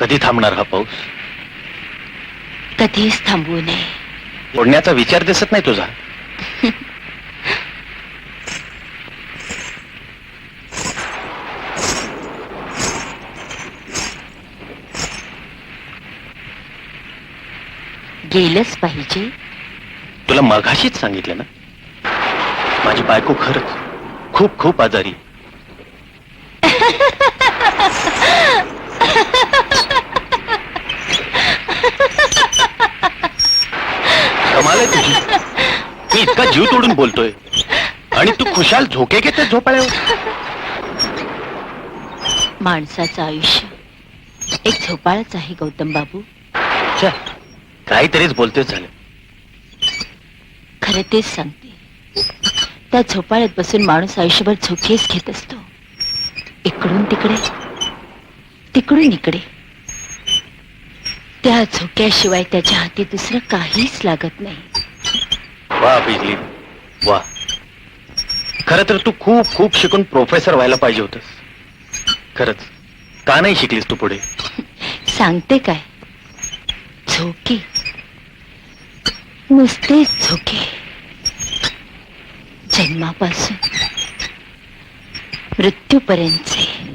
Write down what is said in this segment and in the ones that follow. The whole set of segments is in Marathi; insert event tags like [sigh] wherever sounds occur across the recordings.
कधी थांबणार हा पाऊस? कधीच थांबवू नये. ओढण्याचा विचार दिसत नाही तुझा. गेलंच पाहिजे. तुला मघाशीच सांगितलं ना? माझी बायको खरंच खूप खूप आजारी [laughs] कमाल आहे तुझी मी इतका जीव तोडून बोलतोय. आणि तू खुशाल झोके घेते झोपाळ्यावर. माणसाचं आयुष्य एक झोपाळच आहे गौतम बाबू. छ्या, काहीतरीच बोलतेच झालं खरं तेच सांगते. त्या झोपाळ्यात बसून माणूस आयुष्यभर झोकेच घेत असतो. इकडून तिकडे तिकडून इकडे. त्या झोक्याशिवाय त्याच्या हाती दुसरं काहीच लागत नाही. वा बिजली. वा. खर तर तू खूप खूप शिकून प्रोफेसर व्हायला पाहिजे होतस. खरच का नाही शिकलीस तू पुढे? [laughs] सांगते काय? झोके. नुसतेच झोके. जन्मापासून मृत्यूपर्यंतचे.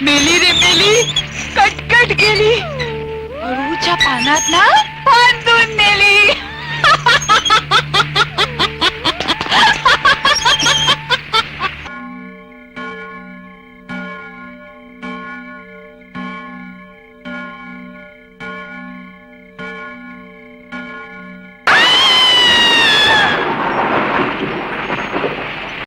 मेली रे मेली. कटकट गेली. अरूच्या पानात ना